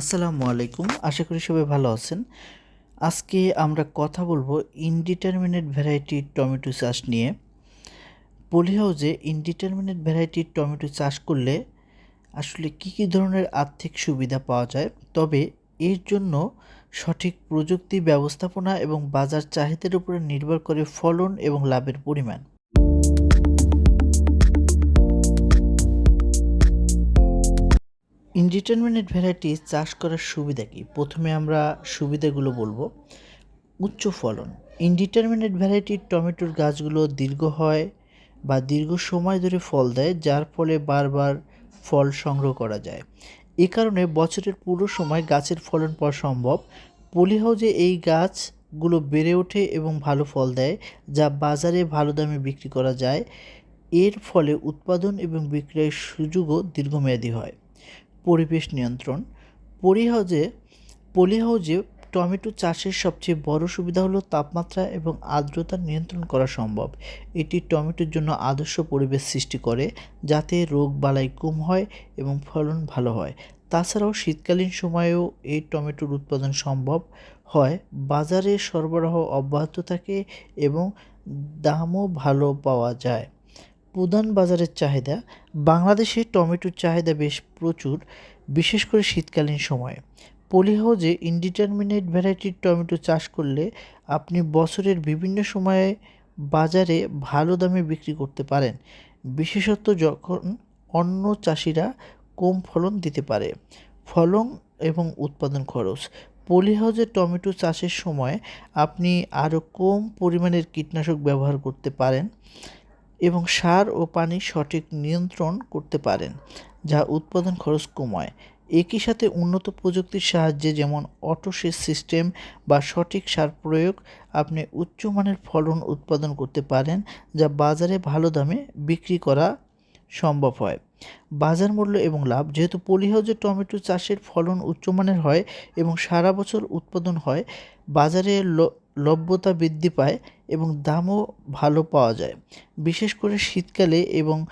আসসালামু আলাইকুম। আশা করি সবাই ভালো আছেন। আজকে আমরা কথা বলব ইনডিটারমিনেট ভ্যারাইটির টমেটো চাষ নিয়ে। পলি হাউসে ইনডিটারমিনেট ভ্যারাইটির টমেটো চাষ করলে আসলে কী কী ধরনের আর্থিক সুবিধা পাওয়া যায়? তবে এর জন্য সঠিক প্রযুক্তি ব্যবস্থাপনা এবং বাজার চাহিদার উপরে নির্ভর করে ফলন এবং লাভের পরিমাণ। ইনডিটারমিনেট ভ্যারাইটি চাষ করার সুবিধা কী? প্রথমে আমরা সুবিধাগুলো বলব। উচ্চ ফলন। ইনডিটারমিনেট ভ্যারাইটির টমেটোর গাছগুলো দীর্ঘ হয় বা দীর্ঘ সময় ধরে ফল দেয়, যার ফলে বারবার ফল সংগ্রহ করা যায়। এ কারণে বছরের পুরো সময় গাছের ফলন পাওয়া সম্ভব। পলি হাউজে এই গাছগুলো বেড়ে ওঠে এবং ভালো ফল দেয়, যা বাজারে ভালো দামে বিক্রি করা যায়। এর ফলে উৎপাদন এবং বিক্রয়ের সুযোগও দীর্ঘমেয়াদী হয়। পরিবেশ নিয়ন্ত্রণ। পরিহাউজে, পলিহাউজে টমেটো চাষের সবচেয়ে বড় সুবিধা হলো তাপমাত্রা এবং আর্দ্রতা নিয়ন্ত্রণ করা সম্ভব। এটি টমেটোর জন্য আদর্শ পরিবেশ সৃষ্টি করে, যাতে রোগ বালাই কম হয় এবং ফলন ভালো হয়। তাছাড়াও শীতকালীন সময়েও এই টমেটোর উৎপাদন সম্ভব হয়। বাজারে সরবরাহ অব্যাহত থাকে এবং দামও ভালো পাওয়া যায়। প্রধান বাজারের চাহিদা, বাংলাদেশে টমেটোর চাহিদা বেশ প্রচুর, বিশেষ করে শীতকালীন সময়ে। পলি হাউজে ইনডিটারমিনেট ভ্যারাইটির টমেটো চাষ করলে আপনি বছরের বিভিন্ন সময়ে বাজারে ভালো দামে বিক্রি করতে পারেন। বিশেষত যখন অন্য চাষিরা কম ফলন দিতে পারে। ফলন এবং উৎপাদন খরচ। পলি হাউজে টমেটো চাষের সময় আপনি আরও কম পরিমাণের কীটনাশক ব্যবহার করতে পারেন। এবং সার ও পানি সঠিক নিয়ন্ত্রণ করতে পারেন, যা উৎপাদন খরচ কমায়। একই সাথে উন্নত প্রযুক্তির সাহায্যে যেমন অটো সেচ সিস্টেম বা সঠিক সার প্রয়োগ, আপনি উচ্চমানের ফলন উৎপাদন করতে পারেন, যা বাজারে ভালো দামে বিক্রি করা সম্ভব হয়। বাজার মূল্য এবং লাভ, যেহেতু পলিহাউজে টমেটো চাষের ফলন উচ্চমানের হয় এবং সারা বছর উৎপাদন হয়, বাজারে লভ্যতা বৃদ্ধি পায় এবং দামও ভালো পাওয়া যায়। বিশেষ করে শীতকালে এবং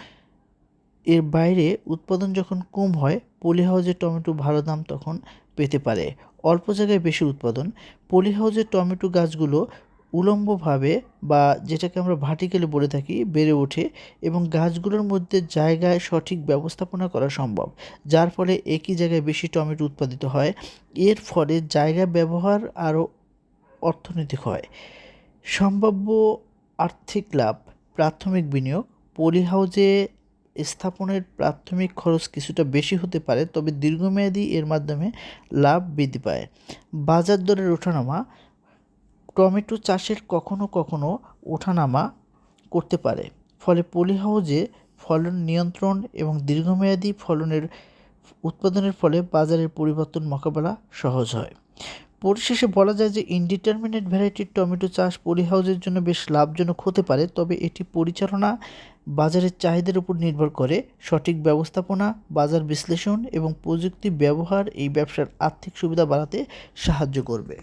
এর বাইরে উৎপাদন যখন কম হয় পলি হাউজে টমেটো ভালো দাম তখন পেতে পারে। অল্প জায়গায় বেশি উৎপাদন। পলি হাউজে টমেটো গাছগুলো উলম্বভাবে বা যেটাকে আমরা ভার্টিক্যালি বলে থাকি, বেড়ে ওঠে এবং গাছগুলোর মধ্যে জায়গায় সঠিক ব্যবস্থাপনা করা সম্ভব, যার ফলে একই জায়গায় বেশি টমেটো উৎপাদিত হয়। এর ফলে জায়গা ব্যবহার আরও অর্থনৈতিক হয়। সম্ভাব্য আর্থিক লাভ, প্রাথমিক বিনিয়োগ, পলি হাউজে স্থাপনের প্রাথমিক খরচ কিছুটা বেশি হতে পারে, তবে দীর্ঘমেয়াদী এর মাধ্যমে লাভ বৃদ্ধি পায়। বাজার দরের ওঠানামা, টমেটো চাষের কখনো কখনো ওঠানামা করতে পারে, ফলে পলি হাউজে ফলন নিয়ন্ত্রণ এবং দীর্ঘমেয়াদী ফলনের উৎপাদনের ফলে বাজারের পরিবর্তন মোকাবেলা সহজ হয়। পরিশেষে বলা যায় যে ইনডিটারমিনেট ভ্যারাইটির টমেটো চাষ পলি হাউজের জন্য বেশ লাভজনক হতে পারে, তবে এটি পরিচালনা বাজারের চাহিদার উপর নির্ভর করে। সঠিক ব্যবস্থাপনা, বাজার বিশ্লেষণ এবং প্রযুক্তি ব্যবহার এই ব্যবসার আর্থিক সুবিধা বাড়াতে সাহায্য করবে।